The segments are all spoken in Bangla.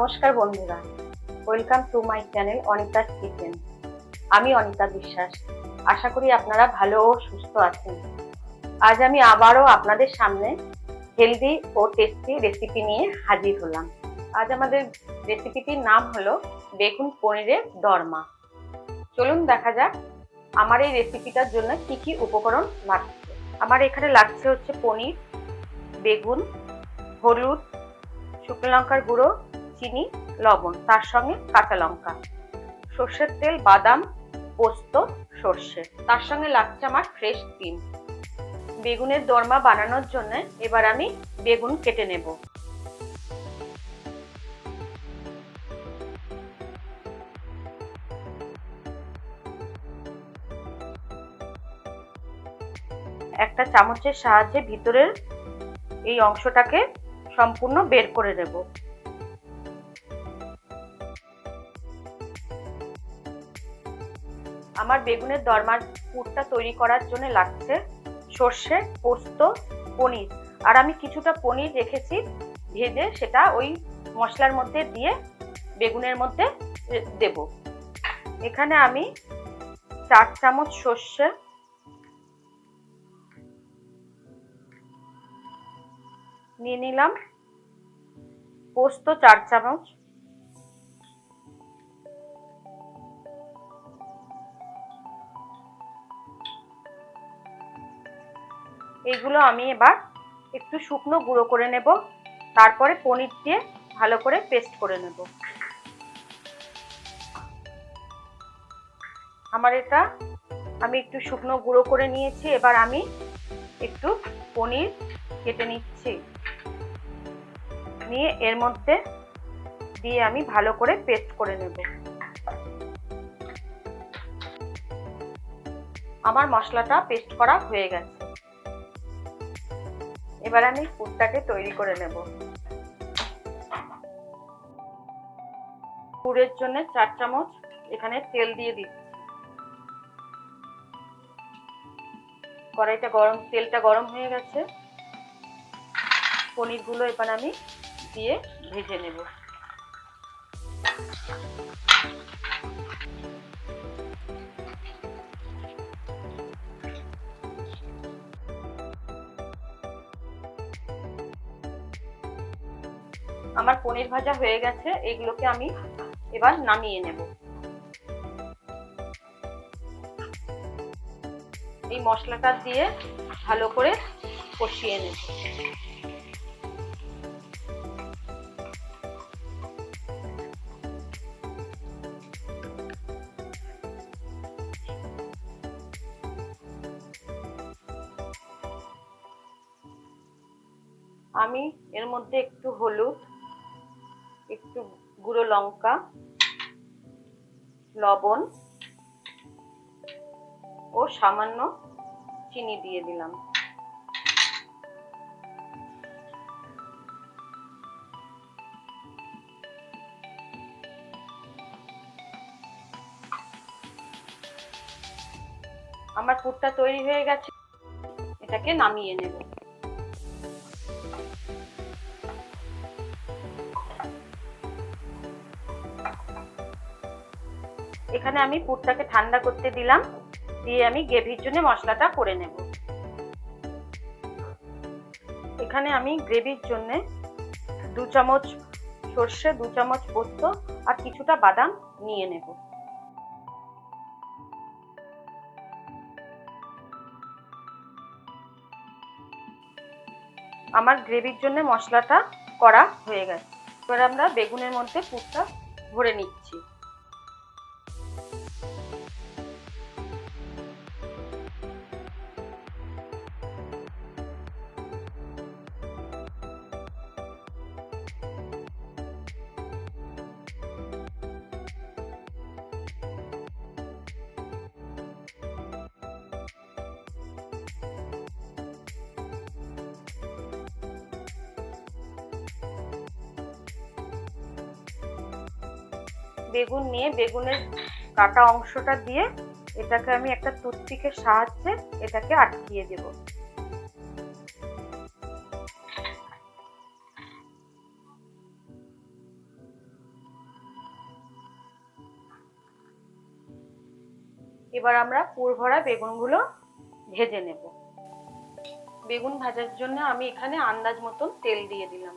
নমস্কার বন্ধুরা। Welcome to my channel Anita's kitchen আমি অনিতা বিশ্বাস। আশা করি আপনারা ভালো ও সুস্থ আছেন। আজ আমি আবারও আপনাদের সামনে হেলদি ও টেস্টি রেসিপি নিয়ে হাজির হলাম। আজ আমাদের রেসিপিটির নাম হলো বেগুন পনিরের দরমা। চলুন দেখা যাক আমার এই রেসিপিটার জন্য কি কি উপকরণ লাগছে। আমার এখানে লাগছে হচ্ছে পনির, বেগুন, হলুদ, শুকনো লঙ্কার গুঁড়ো চিনি, লবণ, তার সঙ্গে কাঁচা লঙ্কা। সর্ষের তেল, বাদাম, পোস্ত, সর্ষে। তার সঙ্গে লাগছে আমার ফ্রেশ ক্রিম বেগুনের দরমা বানানোর জন্য এবার আমি বেগুন কেটে নেব। একটা চামচের সাহায্যে ভিতরের এই অংশটাকে সম্পূর্ণ বের করে নেব। আমার বেগুনের দরমার পুরটা তৈরি করার জন্য লাগছে সর্ষে, পোস্ত, পনির। আর আমি কিছুটা পনির রেখেছি, ভেজে সেটা ওই মশলার মধ্যে দিয়ে বেগুনের মধ্যে দেব। এখানে আমি চার চামচ সর্ষে, নিয়ে নিলাম। পোস্ত চার চামচ এইগুলো আমি এবার একটু শুকনো গুঁড়ো করে নেব। তারপরে পনির দিয়ে ভালো করে পেস্ট করে নেব। আমার এটা আমি একটু শুকনো গুঁড়ো করে নিয়েছি, এবার আমি একটু পনির কেটে নিচ্ছি। নিয়ে এর মধ্যে দিয়ে আমি ভালো করে পেস্ট করে নেব। আমার মশলাটা পেস্ট করা হয়ে গেছে। এবার আমি পুরটাকে তৈরি করে নেব। পুরের জন্য চার চামচ এখানে তেল দিয়ে দিচ্ছি। কড়াইটা গরম, তেলটা গরম হয়ে গেছে। পনিরগুলো এবার আমি দিয়ে ভেজে নেব। আমার পনির ভাজা হয়ে গেছে, এগুলোকে আমি এবার নামিয়ে নেব। এই মশলাটা দিয়ে ভালো করে কষিয়ে নেব। আমি এর মধ্যে একটু হলুদ গুঁড়ো লঙ্কা, লবণ ও সামান্য চিনি দিয়ে দিলাম। আমার পুরটা তৈরি হয়ে গেছে, এটাকে নামিয়ে নেব। এখানে আমি পুরটাকে ঠান্ডা করতে দিলাম। দিয়ে আমি গ্রেভির জন্য মশলাটা করে নেব। এখানে আমি গ্রেভির জন্য দু চামচ সর্ষে, দু চামচ পোস্ত আর কিছুটা বাদাম নিয়ে নেব। আমার গ্রেভির জন্য মশলাটা করা হয়ে গেছে। এবার আমরা বেগুনের মধ্যে পুরটা ভরে নিচ্ছি। বেগুন নিয়ে বেগুনের কাটা অংশটা দিয়ে এটাকে আমি একটা টুথপিকের সাহায্যে এটাকে আটকিয়ে দেব। এবার আমরা পুর ভরা বেগুনগুলো ভেজে নেব। বেগুন ভাজার জন্য আমি এখানে আন্দাজ মতন তেল দিয়ে দিলাম।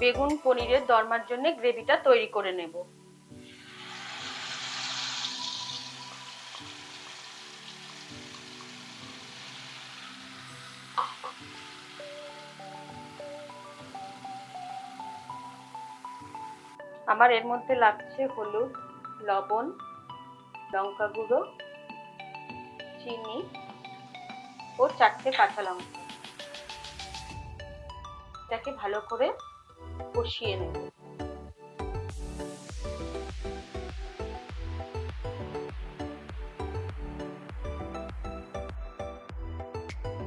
বেগুন পনিরের দরমার জন্য গ্রেভিটা তৈরি করে নেব। আমার এর মধ্যে লাগছে হলুদ, লবণ, লঙ্কা গুঁড়ো, চিনি ও চারটে কাঁচা লঙ্কা। এটাকে ভালো করে কষিয়ে নেব।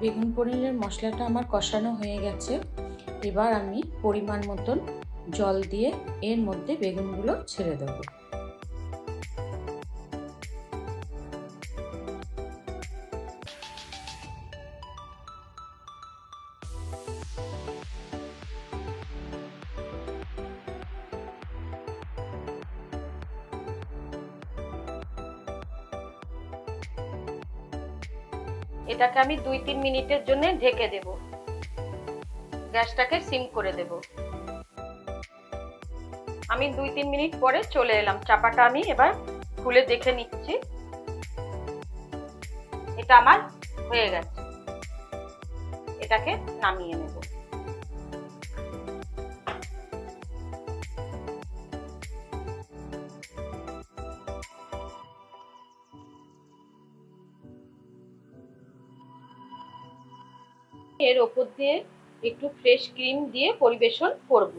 বেগুন পনিরের মশলাটা আমার কষানো হয়ে গেছে। এবার আমি পরিমাণ মতন জল দিয়ে এর মধ্যে বেগুনগুলো ছেড়ে দেবো। এটাকে আমি দুই তিন মিনিটের জন্য ঢেকে দেব। গ্যাসটাকে সিম করে দেব। আমি দুই তিন মিনিট পরে চলে এলাম। চাপাটা আমি এবার খুলে দেখে নিচ্ছি। এটা আমার হয়ে গেছে। এটাকে নামিয়ে নেব। এর ওপর দিয়ে একটু ফ্রেশ ক্রিম দিয়ে পরিবেশন করব।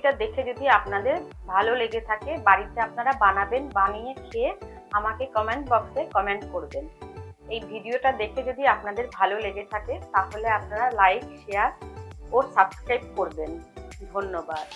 রেসিপিটা দেখে যদি আপনাদের ভালো লেগে থাকে, বাড়িতে আপনারা বানাবেন, বানিয়ে খেয়ে আমাকে কমেন্ট বক্সে কমেন্ট করবেন। এই ভিডিওটা দেখে যদি আপনাদের ভালো লেগে থাকে, তাহলে আপনারা লাইক শেয়ার ও সাবস্ক্রাইব করবেন। ধন্যবাদ।